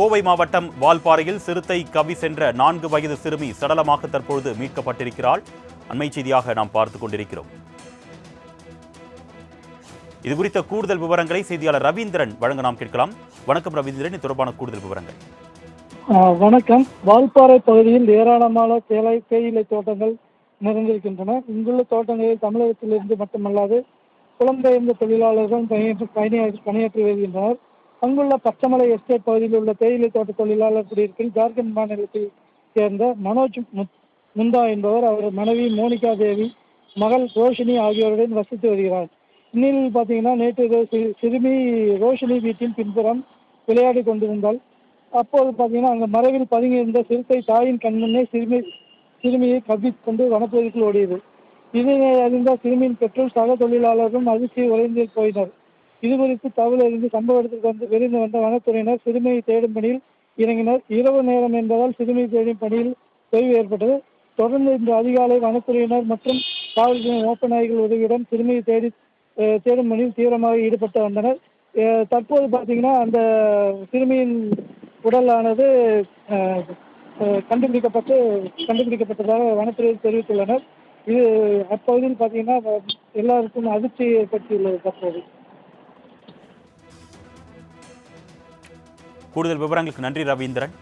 கோவை மாவட்டம் வால்பாறையில் சிறுத்தை கவி சென்ற நான்கு வயது சிறுமி சடலமாக தற்பொழுது மீட்கப்பட்டிருக்கிறாள். அண்மை செய்தியாக நாம் பார்த்து கொண்டிருக்கிறோம். இது குறித்த கூடுதல் விவரங்களை செய்தியாளர் ரவீந்திரன் வழங்க நாம் கேட்கலாம். வணக்கம் ரவீந்திரன் இது தொடர்பான கூடுதல் விவரங்கள். வணக்கம். வால்பாறை பகுதியில் ஏராளமான தேலை தேயிலை தோட்டங்கள் நிறைந்திருக்கின்றன. இங்குள்ள தோட்டங்களில் தமிழகத்திலிருந்து மட்டுமல்லாது புலம்பெயர்ந்த தொழிலாளர்கள் பணியாற்றி பணியாற்றி பணியாற்றி வருகின்றனர். அங்குள்ள பச்சைமலை எஸ்டேட் பகுதியில் உள்ள தேயிலை தோட்ட தொழிலாளர் குடியிருப்பில் ஜார்க்கண்ட் மாநிலத்தை சேர்ந்த மனோஜ் முந்தா என்பவர் அவர் மனைவி மோனிகா தேவி மகள் ரோஷினி ஆகியோருடன் வசித்து வருகிறார். இந்நிலையில் பார்த்தீங்கன்னா நேற்று சிறுமி ரோஷினி வீட்டின் பின்புறம் விளையாடி கொண்டிருந்தால் அப்போது பார்த்தீங்கன்னா அங்கே மறைவில் பதுங்கியிருந்த சிறுத்தை தாயின் கண்முன்னே சிறுமி சிறுமியை கவ்விக் கொண்டு வனப்பகுதிக்குள் ஓடியது. இதனை அறிந்த சிறுமியின் பெற்றோர் சக தொழிலாளர்களும் அதிர்ச்சி உறைந்து போயினர். இது குறித்து தகவல் அறிந்து சம்பவ இடத்திற்கு வந்து விரைந்து வந்த வனத்துறையினர் சிறுமியை தேடும் பணியில் இறங்கினர். இரவு நேரம் என்பதால் சிறுமியை தேடும் பணியில் தொய்வு ஏற்பட்டது. தொடர்ந்து இன்று அதிகாலை வனத்துறையினர் மற்றும் காவல்துறை ஓப்பநாய்கள் உதவியுடன் சிறுமியை தேடி தேடும் பணியில் தீவிரமாக ஈடுபட்டு வந்தனர். தற்போது பார்த்தீங்கன்னா அந்த சிறுமியின் உடலானது கண்டுபிடிக்கப்பட்டு கண்டுபிடிக்கப்பட்டதாக வனத்துறையில் தெரிவித்துள்ளனர். இது அப்பகுதியில் பார்த்தீங்கன்னா எல்லாருக்கும் அதிர்ச்சி ஏற்படுத்தியுள்ளது தற்போது. கூடுதல் விவரங்களுக்கு நன்றி ரவீந்திரன்.